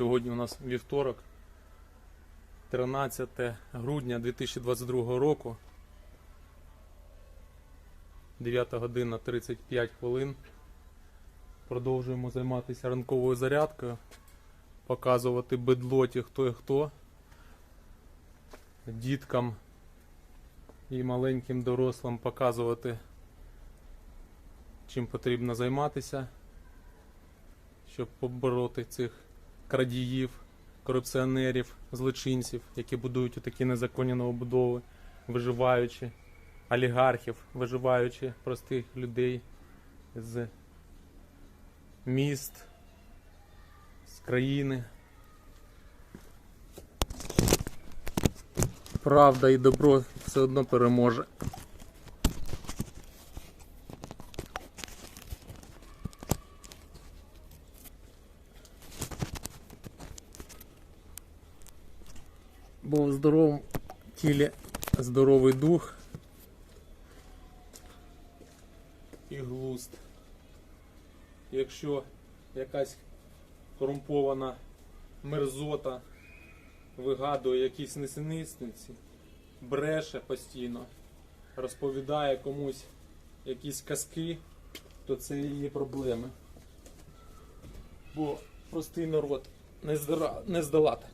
Сьогодні у нас вівторок, 13 грудня 2022 року. 9 година 35 хвилин. Продовжуємо займатися ранковою зарядкою, показувати бедлоті хто і хто, діткам і маленьким дорослим показувати, чим потрібно займатися, щоб побороти цих крадіїв, корупціонерів, злочинців, які будують такі незаконні новобудови, виживаючи, олігархів, виживаючи простих людей з міст, з країни. Правда і добро все одно переможе. Бо в здоровому тілі здоровий дух і глузд. Якщо якась корумпована мерзота вигадує якісь несенітниці, бреше постійно, розповідає комусь якісь казки, то це її проблеми. Бо простий народ не здолати.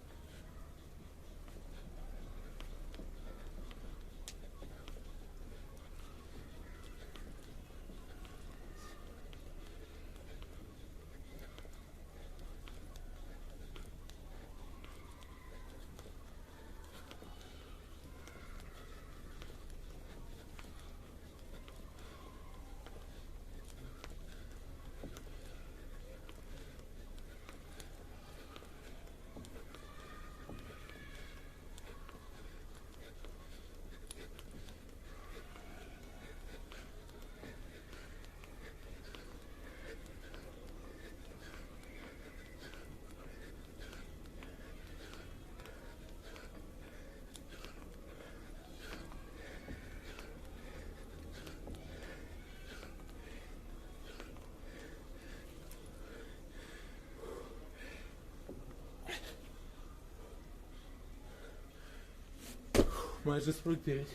Майже 49.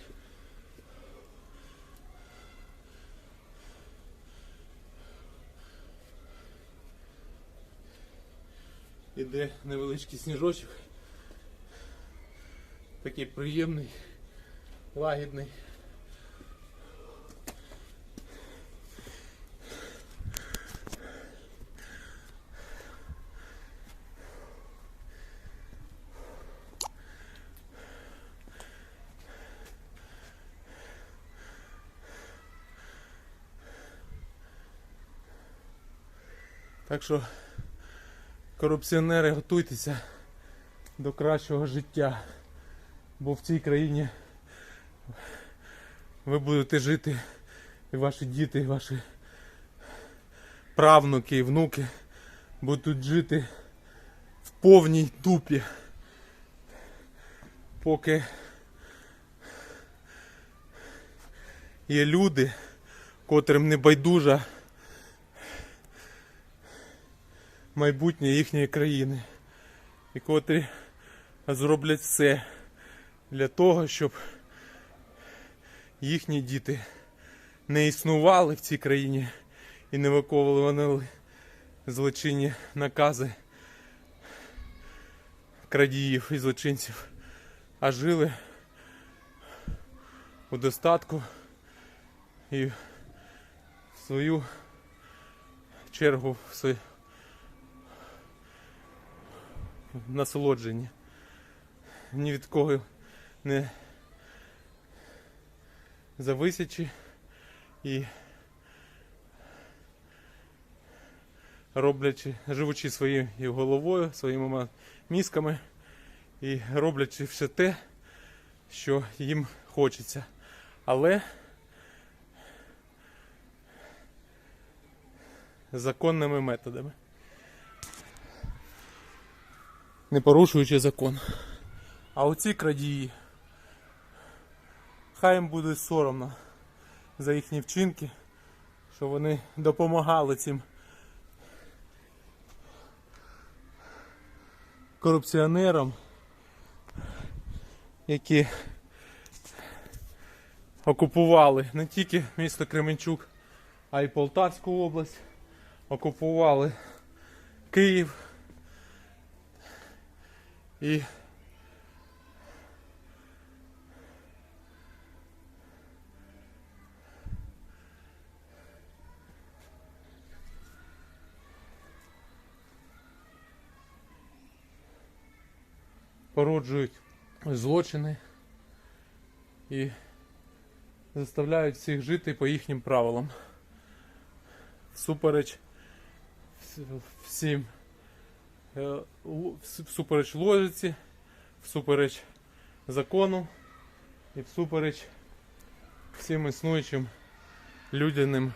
Іде невеличкий сніжочок. Такий приємний, лагідний. Так що, корупціонери, готуйтеся до кращого життя. Бо в цій країні ви будете жити, і ваші діти, і ваші правнуки і внуки будуть жити в повній дупі. Поки є люди, котрим не байдужа майбутнє їхньої країни, і котрі зроблять все для того, щоб їхні діти не існували в цій країні і не виконували злочинні накази крадіїв і злочинців, а жили у достатку і в свою чергу в свою насолодження. Ні від кого не зависячи і роблячи, живучи своєю головою, своїми мізками і роблячи все те, що їм хочеться. Але законними методами. Не порушуючи закон. А оці крадії, хай їм буде соромно за їхні вчинки, що вони допомагали цим корупціонерам, які окупували не тільки місто Кременчук, а й Полтавську область, окупували Київ і породжують злочини і заставляють всіх жити по їхнім правилам. Всупереч вс- всім всупереч логіці, всупереч закону і всупереч всім існуючим людяним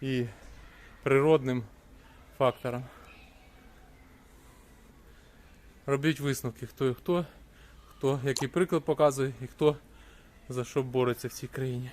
і природним факторам. Робіть висновки, хто і хто, хто який приклад показує і хто за що бореться в цій країні.